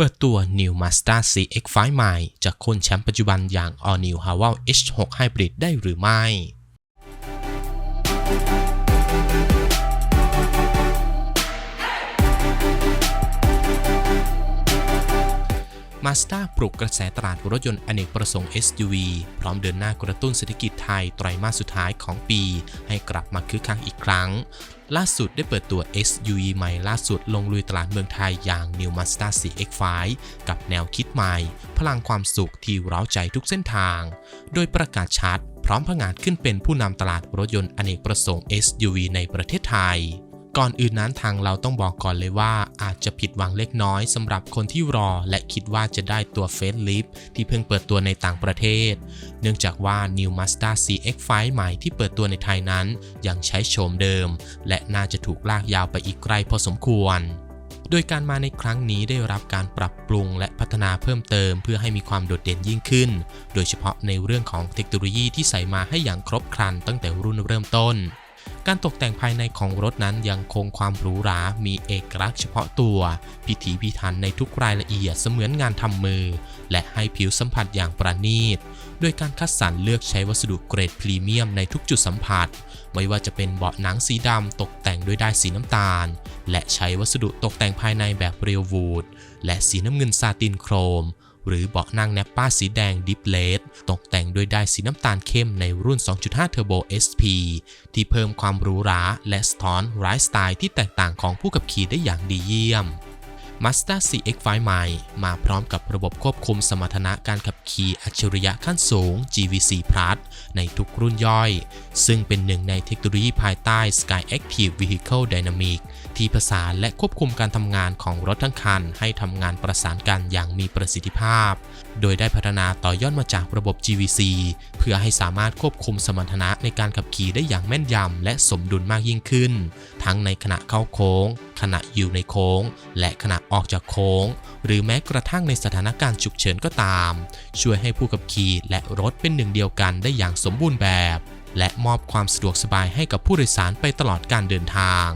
เปิดตัว New Mazda CX-5 ใหม่จากคนแชมป์ปัจจุบันอย่าง All New h a v a l H6 Hybrid ได้หรือไม่ มาสด้าปลุกกระแสตลาดรถยนต์อเนกประสงค์ SUV พร้อมเดินหน้ากระตุ้นเศรษฐกิจไทยไตรมาสสุดท้ายของปี ให้กลับมาคึกคักอีกครั้ง ล่าสุดได้เปิดตัว SUV ใหม่ล่าสุดลงลุยตลาดเมืองไทยอย่าง New Mazda CX-5 กับแนวคิดใหม่ พลังความสุขที่เร้าใจทุกเส้นทาง โดยประกาศชัด พร้อมผงาดขึ้นเป็นผู้นำตลาดรถยนต์อเนกประสงค์ SUV ในประเทศไทย ก่อนอื่นนั้นทางเราต้องบอกก่อนเลยว่า อาจจะผิดหวังเล็กน้อยสำหรับคนที่รอและคิดว่าจะได้ตัวเฟสลิฟที่เพิ่งเปิดตัวในต่างประเทศ เนื่องจากว่า New Mazda CX-5 ใหม่ที่เปิดตัวในไทยนั้น ยังใช้โฉมเดิม และน่าจะถูกลากยาวไปอีกไกลพอสมควรโดยการมาในครั้งนี้ได้รับการปรับปรุงและพัฒนาเพิ่มเติม เพื่อให้มีความโดดเด่นยิ่งขึ้น โดยเฉพาะในเรื่องของเทคโนโลยีที่ใส่มาให้อย่างครบครันตั้งแต่รุ่นเริ่มต้น การตกแต่งภายในของรถนั้นยังคงความหรูหรา มีเอกลักษณ์เฉพาะตัว พิถีพิถันในทุกรายละเอียดเสมือนงานทำมือ และให้ผิวสัมผัสอย่างประณีต โดยการคัดสรรเลือกใช้วัสดุเกรดพรีเมียมในทุกจุดสัมผัส ไม่ว่าจะเป็นเบาะหนังสีดำตกแต่งด้วยด้ายสีน้ำตาล และใช้วัสดุตกแต่งภายในแบบเรียววูดและสีน้ำเงินซาตินโครม หรือเบาะนั่งแนปป้าสีแดงดิฟเลสตกแต่งด้วยด้ายสีน้ำตาลเข้มในรุ่น 2.5 Turbo SP ที่เพิ่มความหรูหราและสะท้อนไลฟ์สไตล์ที่แตกต่างของผู้ขับขี่ได้อย่างดีเยี่ยม Mazda CX-5 ใหม่มาพร้อมกับระบบควบคุมสมรรถนะการขับขี่อัจฉริยะขั้นสูง GVC Plus ในทุกรุ่นย่อย ซึ่งเป็นหนึ่งในเทคโนโลยีภายใต้ Sky Active Vehicle Dynamic ที่ผสานและควบคุมการทำงานของรถทั้งคัน ให้ทำงานประสานกันอย่างมีประสิทธิภาพ โดยได้พัฒนาต่อยอดมาจากระบบ GVC เพื่อให้สามารถควบคุมสมรรถนะในการขับขี่ได้อย่างแม่นยำและสมดุลมากยิ่งขึ้น ทั้งในขณะเข้าโค้ง ขณะอยู่ในโค้ง และขณะออกจากโค้ง หรือแม้กระทั่งในสถานการณ์ฉุกเฉินก็ตาม ช่วยให้ผู้ขับขี่และรถเป็นหนึ่งเดียวกันได้อย่างสมบูรณ์แบบ และมอบความสะดวกสบายให้กับผู้โดยสารไปตลอดการเดินทาง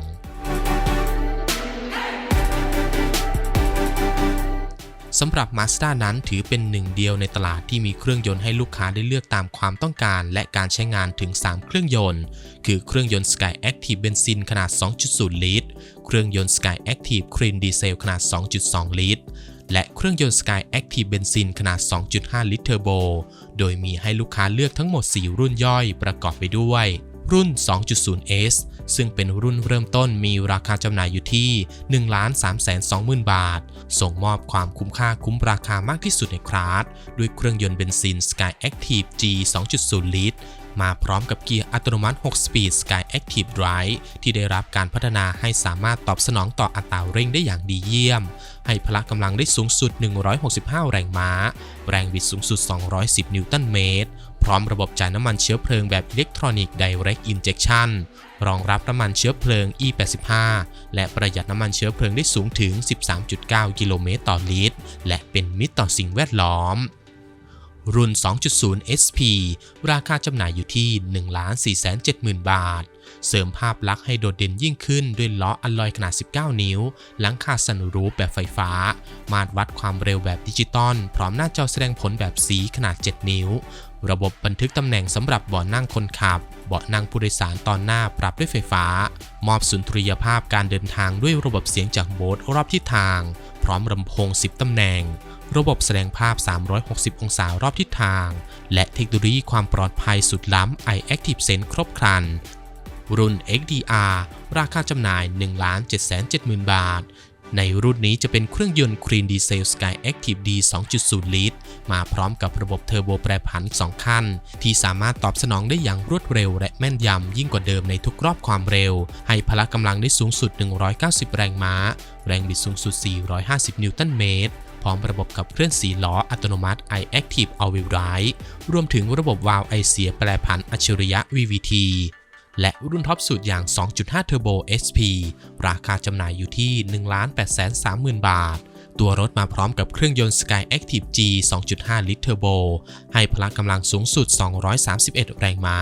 สำหรับ Mazda นั้นถือเป็นหนึ่งเดียวในตลาดที่มีเครื่องยนต์ให้ลูกค้าได้เลือกตามความต้องการ และการใช้งานถึง 3 เครื่องยนต์ คือเครื่องยนต์ Sky Active เบนซินขนาด 2.0 ลิตร เครื่องยนต์ Sky Active Clean Diesel ขนาด 2.2 ลิตร และเครื่องยนต์ Sky Active เบนซินขนาด 2.5 ลิตรเทอร์โบ โดยมีให้ลูกค้าเลือกทั้งหมด 4 รุ่นย่อยประกอบไปด้วย รุ่น 2.0S ซึ่งเป็นรุ่นเริ่มต้นมีราคาจำหน่ายอยู่ที่ 1,320,000 บาท ส่งมอบความคุ้มค่าคุ้มราคามากที่สุดในคลาสด้วยเครื่องยนต์เบนซิน Sky Active G 2.0 ลิตรมาพร้อมกับเกียร์อัตโนมัติ 6 สปีด Sky Active Drive ที่ได้รับการพัฒนาให้สามารถตอบสนองต่ออัตราเร่งได้อย่างดีเยี่ยม ให้พละกำลังได้สูงสุด 165 แรงม้า แรงบิดสูงสุด 210 นิวตันเมตร พร้อมระบบจ่ายน้ำมันเชื้อเพลิงแบบอิเล็กทรอนิกส์ Direct Injection รองรับน้ำมันเชื้อเพลิง E85 และประหยัดน้ำมันเชื้อเพลิงได้สูงถึง 13.9 กิโลเมตรต่อลิตร และเป็นมิตรต่อสิ่งแวดล้อม รุ่น 2.0 SP ราคาจำหน่ายอยู่ที่ 1,470,000 บาท เสริมภาพลักษณ์ให้โดดเด่นยิ่งขึ้นด้วยล้ออัลลอยขนาด 19 นิ้ว หลังคาสันรูปแบบไฟฟ้า มาตรวัดความเร็วแบบดิจิตอล พร้อมหน้าจอแสดงผลแบบสีขนาด 7 นิ้ว ระบบบันทึกตำแหน่งสำหรับเบาะนั่งคนขับ เบาะนั่งผู้โดยสารตอนหน้าปรับด้วยไฟฟ้า มอบสุนทรียภาพการเดินทางด้วยระบบเสียงจากโบสรอบทิศทาง พร้อมลำโพง 10 ตำแหน่ง ระบบแสดงภาพ 360 องศารอบทิศทาง และเทคโนโลยีความปลอดภัยสุดล้ำ iActive Sense ครบครัน รุ่น XDR ราคาจำหน่าย 1,770,000 บาท ในรุ่นนี้จะเป็นเครื่องยนต์ Clean Diesel Sky Active D 2.0 ลิตร มาพร้อมกับระบบเทอร์โบแปรผัน 2 ขั้น ที่สามารถตอบสนองได้อย่างรวดเร็วและแม่นยำยิ่งกว่าเดิมในทุกรอบความเร็ว ให้พละกำลังได้สูงสุด 190 แรงม้า แรงบิดสูงสุด 450 นิวตันเมตร พร้อมระบบขับเคลื่อน4ล้ออัตโนมัติ iActive All-Wheel Drive รวมถึงระบบวาล์วไอเสียแปรผันอัจฉริยะ VVT และรุ่นท็อปสุดอย่าง 2.5 Turbo SP ราคาจำหน่ายอยู่ที่ 1,830,000 บาท ตัวรถมาพร้อมกับเครื่องยนต์ Sky Active G 2.5 ลิตรเทอร์โบ ให้พละกำลังสูงสุด 231 แรงม้า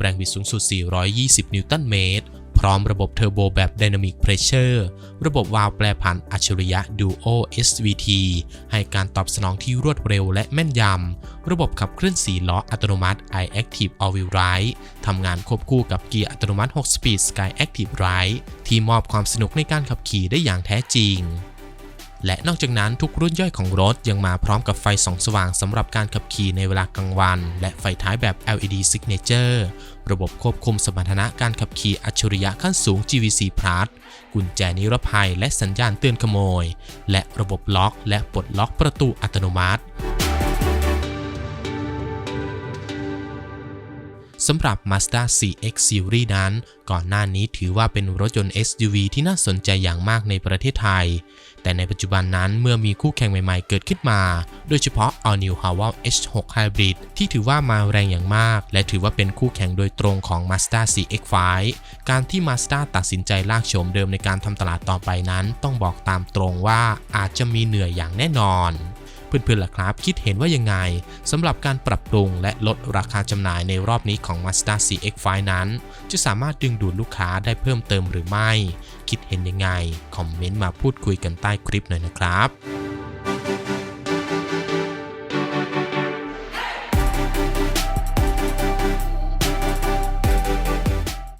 แรงบิดสูงสุด 420 นิวตันเมตร พร้อมระบบเทอร์โบแบบ Dynamic Pressure ระบบวาล์วแปรผันอัจฉริยะ Duo SVT ให้การตอบสนองที่รวดเร็วและแม่นยำ ระบบขับเคลื่อนสีล้ออัตโนมัติ iActive All Wheel Drive ทำงานควบคู่กับเกียร์อัตโนมัติ 6 Speed Sky Active Ride ที่มอบความสนุกในการขับขี่ได้อย่างแท้จริง และนอกจากนั้นทุกรุ่นย่อยของรถยังมาพร้อมกับไฟส่องสว่างสำหรับการขับขี่ในเวลากลางวัน และไฟท้ายแบบ LED Signature ระบบควบคุมสมรรถนะการขับขี่อัจฉริยะขั้นสูง GVC Plus กุญแจนิรภัยและสัญญาณเตือนขโมย และระบบล็อกและปลดล็อกประตูอัตโนมัติ สำหรับ Mazda CX Series นั้น ก่อนหน้านี้ถือว่าเป็นรถยนต์ SUV ที่น่าสนใจอย่างมากในประเทศไทย แต่ในปัจจุบันนั้นเมื่อมีคู่แข่งใหม่ๆเกิดขึ้นมา โดยเฉพาะ All New Haval H6 Hybrid ที่ถือว่ามาแรงอย่างมาก และถือว่าเป็นคู่แข่งโดยตรงของ Mazda CX-5 การที่ Mazda ตัดสินใจลากโฉมเดิมในการทำตลาดต่อไปนั้น ต้องบอกตามตรงว่าอาจจะมีเหนื่อยอย่างแน่นอน เพื่อนๆล่ะครับ คิดเห็นว่ายังไงสำหรับการปรับปรุงและลดราคาจำหน่ายในรอบนี้ของ Mazda CX-5 นั้น จะสามารถดึงดูดลูกค้าได้เพิ่มเติมหรือไม่ คิดเห็นยังไง คอมเมนต์มาพูดคุยกันใต้คลิปหน่อยนะครับ